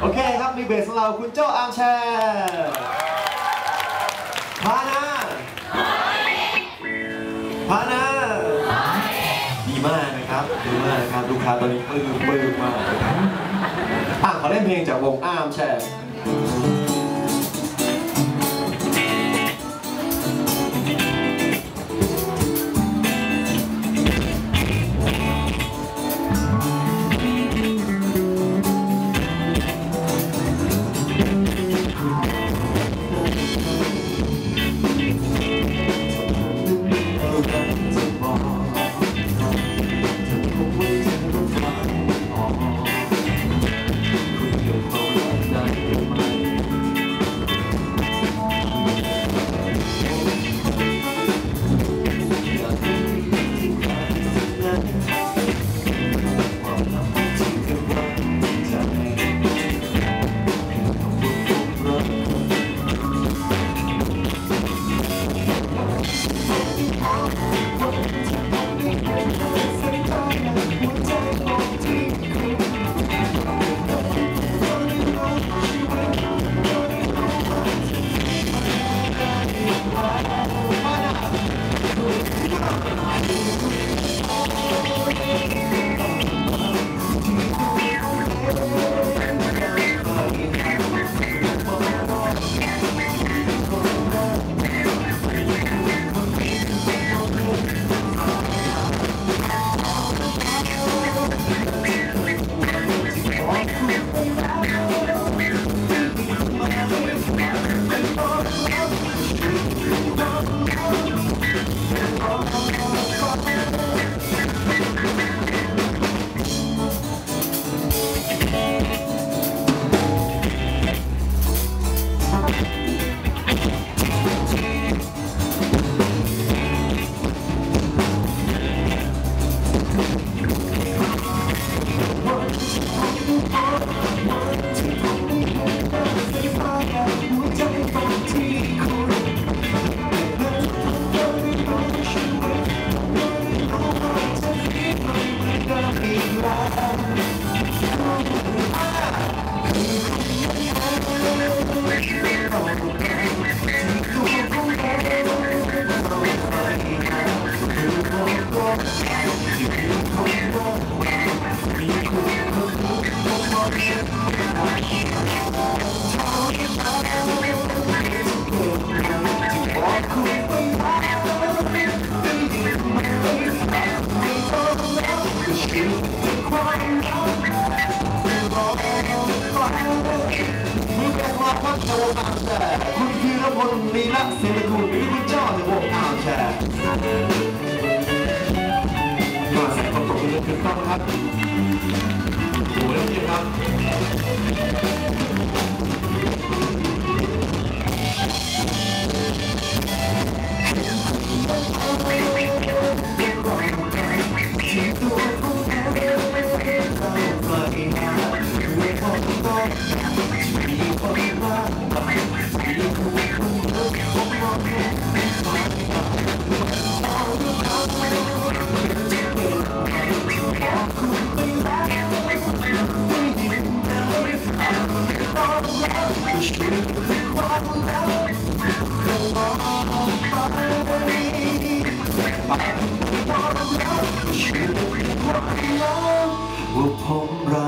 โอเคครับมีเบสของเราคุณเจอาร์มแชร์พานาพานาดีมากนะครับดีมากนะครับลูกค้าตอนนี้ปลื้มปลื้มมากอะขอเล่นเพลงจากวงอาร์มแชร์ 哦 Oh, my God. คุณธีรพลลีละเสรกุลหรือคุณเจ้าในวงอาร์มแชร์มาใส่ความตกเป็นถูกต้องครับโอ้ยนี่ครับ ว่าผมรัก